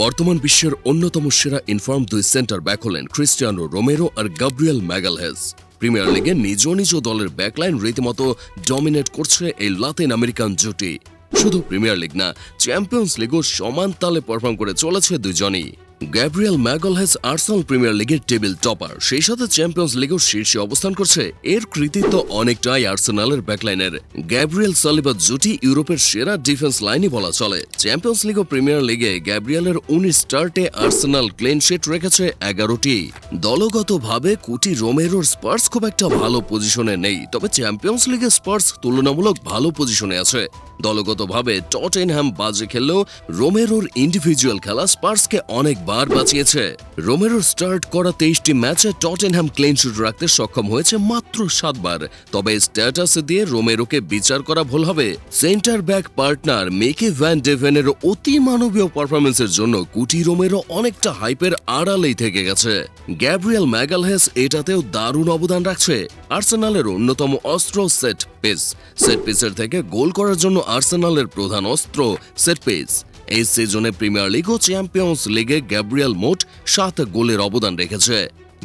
বর্তমান বিশ্বের অন্যতম সেরা ইনফর্ম দুই সেন্টার ব্যাক হলেন ক্রিস্টিয়ানো রোমেরো আর গাব্রিয়েল ম্যাগালহেস। প্রিমিয়ার লিগে নিজ নিজ দলের ব্যাকলাইন রীতিমতো ডমিনেট করছে এই লাতিন আমেরিকান জুটি শুধু প্রিমিয়ার লিগ না, চ্যাম্পিয়ন্স লিগও সমান তালে পারফর্ম করে চলেছে দুজনই। গ্যাব্রিয়েল ম্যাগলহেস আর্সেনাল প্রিমিয়ার লিগের টেবিল টপার সেই সাথে চ্যাম্পিয়ন্স লিগেও শীর্ষে অবস্থান করছে। এর কৃতিত্ব অনেকটাই আর্সেনালের ব্যাকলাইনের গ্যাব্রিয়েল সালিবা জুটি ইউরোপের সেরা ডিফেন্স লাইনই বলা চলে। চ্যাম্পিয়ন্স লিগ ও প্রিমিয়ার লিগে গ্যাব্রিয়েলের উনিশ স্টার্টে আর্সেনাল ক্লিন শিট রেখেছে এগারোটি। দলগতভাবে কুটি রোমেরোর স্পার্স খুব একটা ভালো পজিশনে নেই। তবে চ্যাম্পিয়ন্স লিগে স্পার্স তুলনামূলক ভালো পজিশনে আছে। দলগতভাবে টটেনহ্যাম বাজে খেললেও রোমেরোর ইন্ডিভিজুয়াল খেলা স্পার্সকে অনেকবার বাঁচিয়েছে। রোমেরোর স্টার্ট করা তেইশটি ম্যাচে টটেনহ্যাম ক্লিন শিট রাখতে সক্ষম হয়েছে মাত্র সাতবার। তবে স্ট্যাটাস দিয়ে রোমেরোকে বিচার করা ভুল হবে। Centre back partner Micky van ডেভেনের অতি মানবীয় পারফরমেন্সের জন্য কুটি রোমেরো অনেকটা হাইপের আড়ালেই থেকে গেছে। গ্যাব্রিয়েল ম্যাগালহেস এটাতেও দারুণ অবদান রাখছে। আর্সেনালের অন্যতম অস্ত্র সেট পিস। সেট পিসের থেকে গোল করার জন্য আর্সেনালের প্রধান অস্ত্র সেট পিস এই সিজনে প্রিমিয়ার লিগ ও চ্যাম্পিয়ন্স লিগে গ্যাব্রিয়াল মোট সাত গোলের অবদান রেখেছে।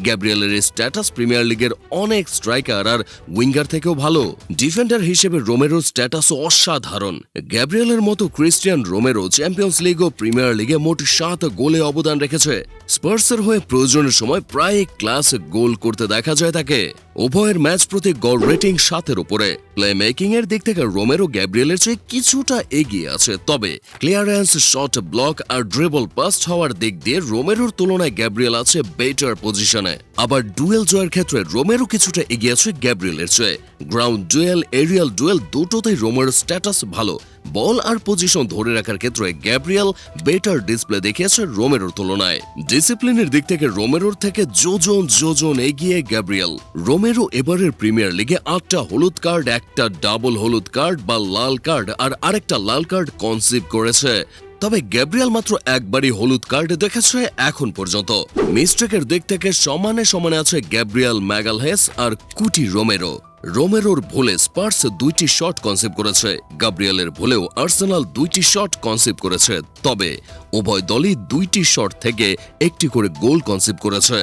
গ্যাব্রিয়েলের স্ট্যাটাস প্রিমিয়ার লিগের অনেক স্ট্রাইকার আর উইঙ্গার থেকেও ভালো। ডিফেন্ডার হিসেবে রোমেরোর স্ট্যাটাসও অসাধারণ। গ্যাব্রিয়েলের মতো ক্রিস্টিয়ান রোমেরো চ্যাম্পিয়ন্স লিগ ও প্রিমিয়ার লিগে মোট সাত গোলে অবদান রেখেছে। স্পার্সের হয়ে প্রয়োজনের সময় প্রায় ক্লাস গোল করতে দেখা যায় তাকে। উভয়ের ম্যাচ প্রতি গড় রেটিং সাতের উপরে। প্লে মেকিং এর দিক থেকে রোমেরো গ্যাব্রিয়েলের চেয়ে কিছুটা এগিয়ে আছে। তবে ক্লিয়ারেন্স শট ব্লক আর ড্রিবল পাস্ট হওয়ার দিক দিয়ে রোমেরোর তুলনায় গ্যাব্রিয়েল আছে বেটার পজিশনে আবার ডুয়েল জয়ের ক্ষেত্রে রোমেরো কিছুটা এগিয়ে আছে গ্যাব্রিয়েলের চেয়ে। গ্রাউন্ড ডুয়েল, এরিয়াল ডুয়েল দুটোতেই রোমেরোর স্ট্যাটাস ভালো। বল আর পজিশন ধরে রাখার ক্ষেত্রে গ্যাব্রিয়েল বেটার ডিসপ্লে দেখিয়েছে রোমেরোর তুলনায়। ডিসিপ্লিনের দিক থেকে রোমেরোর থেকে যোজন যোজন এগিয়ে গ্যাব্রিয়েল। রোমেরো এবারের প্রিমিয়ার লিগে আটটা হলুদ কার্ড একটা ডাবল হলুদ কার্ড বা লাল কার্ড আর আরেকটা লাল কার্ড কনসিভ করেছে। তবে গ্যাব্রিয়াল মাত্র একবারই হলুদ কার্ড দেখেছে এখন পর্যন্ত। মিস্টেকের দিক থেকে সমানে সমানে আছে গ্যাব্রিয়াল ম্যাগালহেস আর কুটি রোমেরো। রোমেরোর ভুলে স্পার্স দুইটি শট কনসেপ্ট করেছে। গাব্রিয়ালের ভুলেও আর্সেনাল দুইটি শট কনসেপ্ট করেছে। তবে উভয় দলই দুইটি শট থেকে একটি করে গোল কনসেপ্ট করেছে।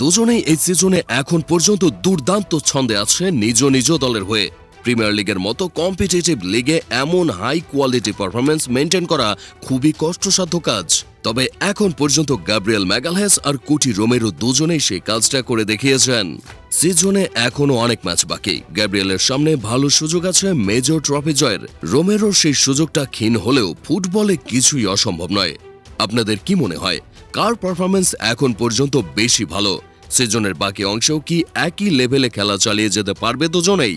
দুজনেই এই সিজনে এখন পর্যন্ত দুর্দান্ত ছন্দে আছে নিজ নিজ দলের হয়ে। প্রিমিয়ার লিগের মতো কম্পিটিটিভ লিগে এমন হাই কোয়ালিটি পারফরমেন্স মেনটেন করা খুবই কষ্টসাধ্য কাজ। তবে এখন পর্যন্ত গ্যাব্রিয়েল ম্যাগালহেস আর কুটি রোমেরো দুজনেই সেই কাজটা করে দেখিয়েছেন। সিজনে এখনও অনেক ম্যাচ বাকি। গ্যাব্রিয়েলের সামনে ভালো সুযোগ আছে মেজর ট্রফি জয়ের। রোমেরোর সেই সুযোগটা ক্ষীণ হলেও ফুটবলে কিছুই অসম্ভব নয়। আপনাদের কি মনে হয়, কার পারফরমেন্স এখন পর্যন্ত বেশি ভালো? সিজনের বাকি অংশেও কি একই লেভেলে খেলা চালিয়ে যেতে পারবে দুজনেই?